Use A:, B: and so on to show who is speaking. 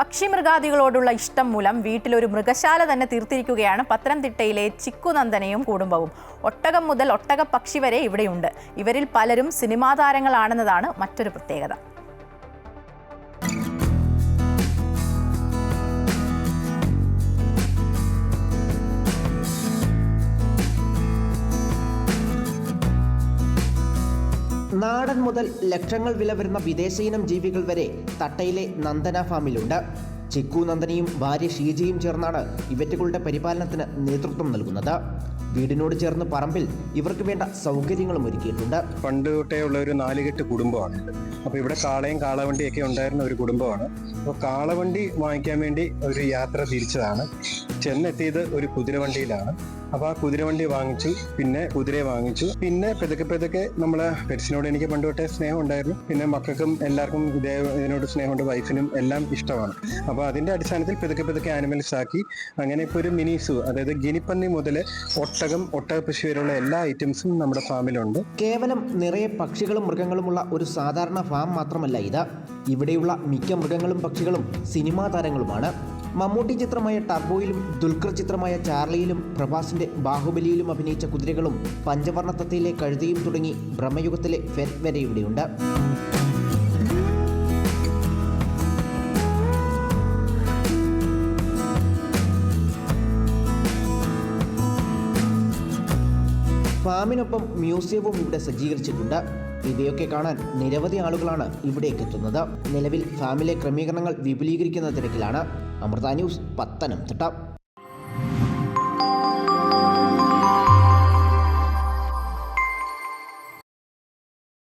A: പക്ഷിമൃഗാദികളോടുള്ള ഇഷ്ടം മൂലം വീട്ടിലൊരു മൃഗശാല തന്നെ തീർത്തിരിക്കുകയാണ്. പത്തനംതിട്ടയിലെ ചിക്കുനന്ദനയും കുടുംബവും. ഒട്ടകം മുതൽ ഒട്ടക പക്ഷി വരെ ഇവിടെയുണ്ട്. ഇവരിൽ പലരും സിനിമാ താരങ്ങളാണെന്നതാണ് മറ്റൊരു പ്രത്യേകത.
B: നാടൻ മുതൽ ലക്ഷങ്ങൾ വില വരുന്ന വിദേശയിനം ജീവികൾ വരെ തട്ടയിലെ നന്ദന ഫാമിലുണ്ട്. ചിക്കു നന്ദനയും ഭാര്യ ഷീജയും ചേർന്നാണ് ഇവറ്റുകളുടെ പരിപാലനത്തിന് നേതൃത്വം നൽകുന്നത്. വീടിനോട് ചേർന്ന് പറമ്പിൽ ഇവർക്ക് വേണ്ട സൗകര്യങ്ങളും ഒരുക്കിയിട്ടുണ്ട്.
C: പണ്ട് തൊട്ടേ ഉള്ള ഒരു നാലുകെട്ട് കുടുംബമാണ്. അപ്പൊ അപ്പോൾ ഇവിടെ കാളയും കാളവണ്ടിയൊക്കെ ഉണ്ടായിരുന്ന ഒരു കുടുംബമാണ്. അപ്പോൾ കാളവണ്ടി വാങ്ങിക്കാൻ വേണ്ടി ഒരു യാത്ര തിരിച്ചതാണ്. ചെന്നെത്തിയത് ഒരു കുതിരവണ്ടിയിലാണ്. അപ്പോൾ ആ കുതിരവണ്ടി വാങ്ങിച്ചു പിന്നെ കുതിരയെ വാങ്ങിച്ചു. പിന്നെ പെതുക്കെ പെതുക്കെ നമ്മളെ പെറ്റ്സിനോട് എനിക്ക് പണ്ട് തൊട്ടേ സ്നേഹം ഉണ്ടായിരുന്നു. പിന്നെ മക്കൾക്കും എല്ലാവർക്കും ഇതേ ഇതിനോട് സ്നേഹമുണ്ട് വൈഫിനും എല്ലാം ഇഷ്ടമാണ്. അപ്പോൾ അതിന്റെ അടിസ്ഥാനത്തിൽ പെതുക്കെ പെതുക്കെ ആനിമൽസ് ആക്കി. അങ്ങനെ ഇപ്പോൾ ഒരു മിനി സൂ അതായത് ഗിനിപ്പന്നി മുതൽ ഒട്ടകം ഒട്ടകപ്പശു വരെയുള്ള എല്ലാ ഐറ്റംസും നമ്മുടെ ഫാമിലുണ്ട്
B: കേവലം നിറയെ പക്ഷികളും മൃഗങ്ങളുമുള്ള ഒരു സാധാരണ ഫാം മാത്രമല്ല ഇത്. ഇവിടെയുള്ള മിക്ക മൃഗങ്ങളും പക്ഷികളും സിനിമാ താരങ്ങളുമാണ്. മമ്മൂട്ടി ചിത്രമായ ടർബോയിലും ദുൽഖർ ചിത്രമായ ചാർലിയിലും പ്രഭാസിന്റെ ബാഹുബലിയിലും അഭിനയിച്ച കുതിരകളും പഞ്ചവർണത്തത്തിലെ കഴുതയും തുടങ്ങി ബ്രഹ്മയുഗത്തിലെ ഫെൻ വരെ ഇവിടെയുണ്ട് ഫാമിനൊപ്പം മ്യൂസിയവും ഇവിടെ സജ്ജീകരിച്ചിട്ടുണ്ട്. ഇവയൊക്കെ കാണാൻ നിരവധി ആളുകളാണ് ഇവിടേക്ക് എത്തുന്നത്. നിലവിൽ ഫാമിലെ ക്രമീകരണങ്ങൾ വിപുലീകരിക്കുന്ന തിരക്കിലാണ്. അമൃത ന്യൂസ് പത്തനംതിട്ട.